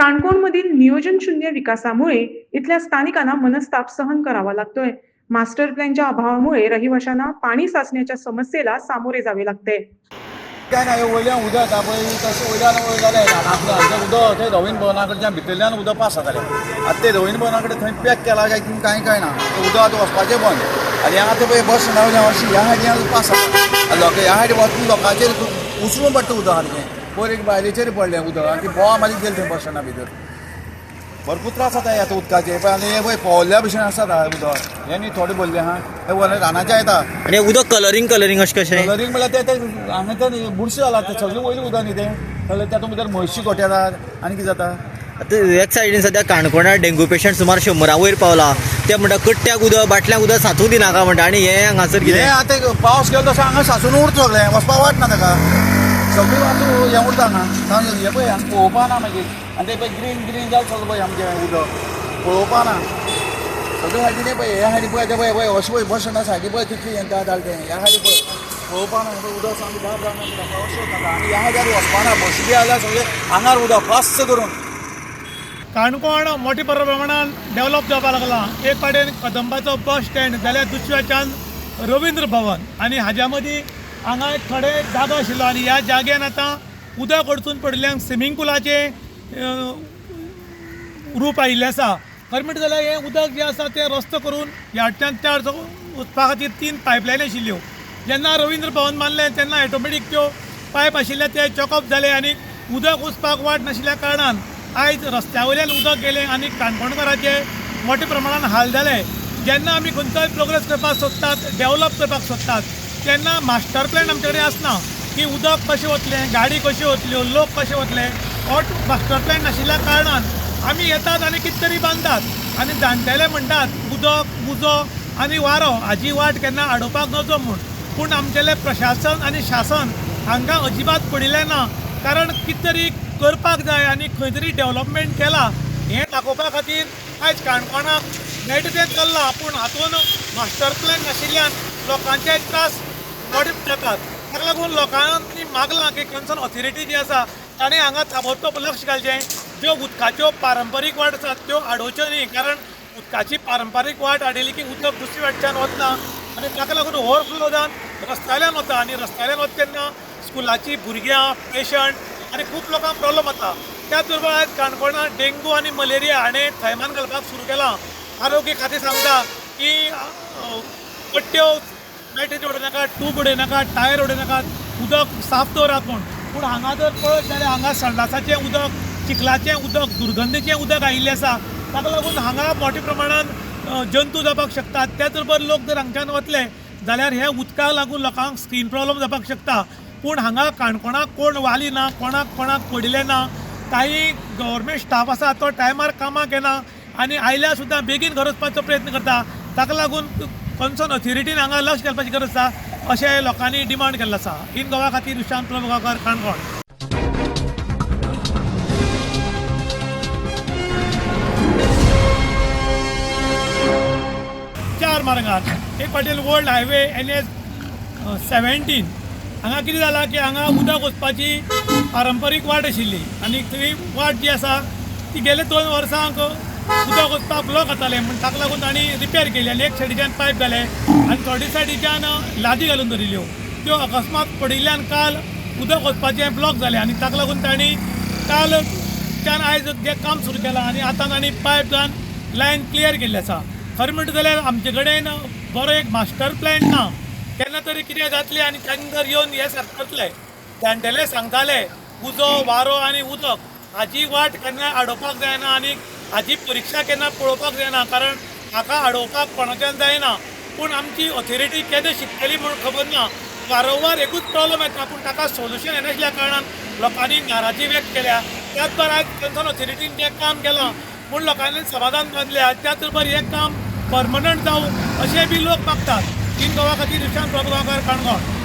काणकोणमधील नियोजन शून्य विकासामुळे इथल्या स्थानिकांना मनस्ताप सहन करावा लागतोय. मास्टर प्लॅनच्या अभावामुळे रहिवाशांना पाणी साचण्याच्या समस्येला सामोरे जावे लागते. काय नाही वयल्यान उदक येता पळय तशें वयल्यान जालें उदक थंय धवळीन भवना कडच्यान भितरल्यान उदक पास जातालें आतां तें धवीन भवना कडेन थंय पॅक केला काय कांय कांय ना तें उदक आतां वचपाचें बंद. आनी आतां पळय बस स्टँडा हरशीं ह्या सायडीन पास जाता लोक ह्या हाडी वचून लोकांचेर उसळून पडटा उदक सारकें पयर एक बायलेचेर पडलें उदक आनी ती बोवा मारीत गेली थंय बस स्टँडा भितर भरपूर त्रास जाता आतां उदकाचे पळय आनी हे पळय पोवल्ल्या भशेन आसा उदक हे न्ही थोडें भरलें आहा हे वर रानाचें येता आणि उदक कलरिंग कलरिंग अशें कशें कलरींग म्हणल्यार ते हांगा ते बुरशे जाला ते सगळें वयलें उदक न्ही तें. सगळें तातूंत भितर म्हशी गोठे जातात आनी कितें जाता? आतां एक सायडीन सद्या काणकोणा डेंगू पेशंट सुमार शंबरा वयर पावला. ते म्हणटा कट्ट्याक उदक बाटल्यांक उदक साचूं दिनाका म्हणटा आनी हे हांगासर हे कितें आतां पावस गेलो तसो हांगा साचून उरता सगळें वचपाक वाट ना ताका सगळें हें उरता हांगा तांकां हे पळय हांगा पळोवपा ना मागीर आनी ते पळय ग्रीन ग्रीन जालें सगळें पळय आमचें उदक पळोवपा ना सगळे सायडीन हे पळय हे सायडीन पळय ते पळय पळय अशें पळय बस स्टँडा सायडीन पळय तितली हें जालें तें ह्या सायडीन पळय पळोवपा ना पळय उदक सामकें दार जावन अशें जाता आनी ह्या सायडीन वचपा ना बशी बी आल्या सगळें आंगार उदक फास्ट करून काणकोण मोठ्या प्रमाणांत डेव्हलप जावपाक लागला. एक कडेन कदंबाचो बस स्टँड जाल्यार दुसऱ्याच्यान रवींद्र भवन आनी हाज्या मदीं हांगा एक थोडे जागो आशिल्लो आनी ह्या जाग्यान आतां उदक अडचून पडिल्ल्यान स्विमींग पुलाचे रूप आयिल्लें आसा खरें म्हणटा जाल्यार हें उदक जें आसा तें रस्तो करून हाडच्यान त्या वचपा खातीर तीन पायपलायनी आशिल्ल्यो. जेन्ना रवींद्र भवन बांदलें तेन्ना ऑटोमॅटीक त्यो पायप आशिल्ले ते चॉकअप जाले आनी उदक वचपाक वाट नाशिल्ल्या कारणान आयज रस्त्या वयल्यान उदक गेलें आनी काणकोणकाराचे मोठ्या प्रमाणान हाल जाले जेन्ना आमी खंयचोय प्रोग्रेस करपाक सोदतात डेव्हलप करपाक सोदतात तेन्ना मास्टर प्लॅन आमचे कडेन आसना की उदक कशें वतलें गाडी कश्यो वतल्यो लोक कशे वतले हो मास्टर प्लॅन नाशिल्ल्या कारणान आमी येतात आनी कितें तरी बांदतात आनी जाणटेले म्हणटात उदक उजो आनी वारो हाजी वाट केन्ना आडोवपाक नजो म्हूण. पूण आमचेले प्रशासन आनी शासन हांकां अजिबात पडिल्लें ना. कारण कितें तरी करपाक जाय आनी खंय तरी डेव्हलपमेंट केला हें दाखोवपा खातीर आयज काणकोणाक मेळटा तें चल्लां. पूण हातूंत मास्टर प्लॅन नाशिल्ल्यान लोकांचे त्रास मोठे जातात ताका लागून लोकांनी मागलां की कन्सर्न ऑथॉरिटी जी आसा ताणें हांगा ताबडतोब लक्ष घालचें ज्यो उदकाच्यो पारंपारीक वाट आसात त्यो आडोवच्यो न्ही कारण उदकाची पारंपारीक वाट हाडिल्ली की उदक दुसरे वाटच्यान वचना आनी ताका लागून ओवरफ्लो जावन रस्त्याल्यान वता आनी रस्त्याल्यान वता तेन्ना स्कुलाची भुरग्यां पेशंट आनी खूब लोकांक प्रॉब्लम जाता त्याच बरोबर आयज काणकोणा डेंगू आनी मलेरिया हाणें थैमान घालपाक सुरू केलां. आरोग्य खातें सांगता की पट्ट्यो मॅट्रीज उडयनाका ट्यूब उडयनाका टायर उडयनाकात उदक साफ दवरात म्हूण पूण हांगा जर पळयत जाल्यार हांगा संडासाचें उदक चिखलाचें उदक दुर्गंधीचें उदक आयिल्लें आसा ताका लागून हांगा मोठ्या प्रमाणान जंतू जावपाक शकतात. त्याच बरोबर लोक जर हांगच्यान वतले जाल्यार हे उदकाक लागून लोकांक स्कीन प्रॉब्लम जावपाक शकता. पूण हांगा काणकोणाक कोण वाली ना कोणाक कोणाक पडिल्लें ना. काही गव्हर्मेंट स्टाफ आसा तो टायमार कामाक येना आनी आयल्यार सुद्दां बेगीन घर वचपाचो प्रयत्न करता. ताका लागून कन्सर्न ऑथॉरिटीन हांगा लक्ष घालपाची गरज आसा अशें लोकांनी डिमांड केल्लो आसा इन गोवा खातीर विशांत प्रभुगांवकार काणकोण चार मार्गांत. एक फाटील world highway N H seventeen हांगा कितें जालां की हांगा उदक वचपाची पारंपारीक वाट आशिल्ली. आनी थंय वाट जी आसा ती गेल्या दोन वर्सांक उदक वचपाक ब्लॉक जातालें म्हण ताका लागून तांणी रिपेर केली. आनी एक सायडीच्यान पायप घाले आनी थोडे सायडीच्यान लादी घालून दवरिल्ल्यो त्यो अकस्मात पडिल्ल्यान काल उदक वचपाचें ब्लॉक जालें आनी ताका लागून तांणी कालच्यान आयज जें काम सुरू केलां. आनी आतां तांणी पायप जावन लायन क्लियर केल्ली आसा खरें म्हणटा जाल्यार आमचे कडेन बरो एक मास्टर प्लॅन ना. केन्ना तरी कितें जातलें आनी तांकां येवन हें सारकतलें. जाण्टेले सांगताले उजो वारो आनी उदक हाची वाट केन्ना आडोवपाक जायना आनी हाची परिक्षा केन्ना पळोवपाक जायना कारण हाका आडोवपाक कोणाच्यान जायना. पूण आमची ऑथॉरिटी केन्ना शिकतली म्हूण खबर ना. वारंवार एकूच प्रॉब्लम येता पूण ताका सोल्युशन येनाशिल्ल्या कारणान लोकांनी नाराजी व्यक्त केल्या. त्याच बरोबर आयज कन्सर्न ऑथॉरिटीन जें काम केलां पूण लोकांनी समाधान मानल्या. त्याच बरोबर हें काम परमनंट जावं अशें बी लोक मागतात. तीन गोवा खातीर विशांत प्रभुगांवकार काणकोण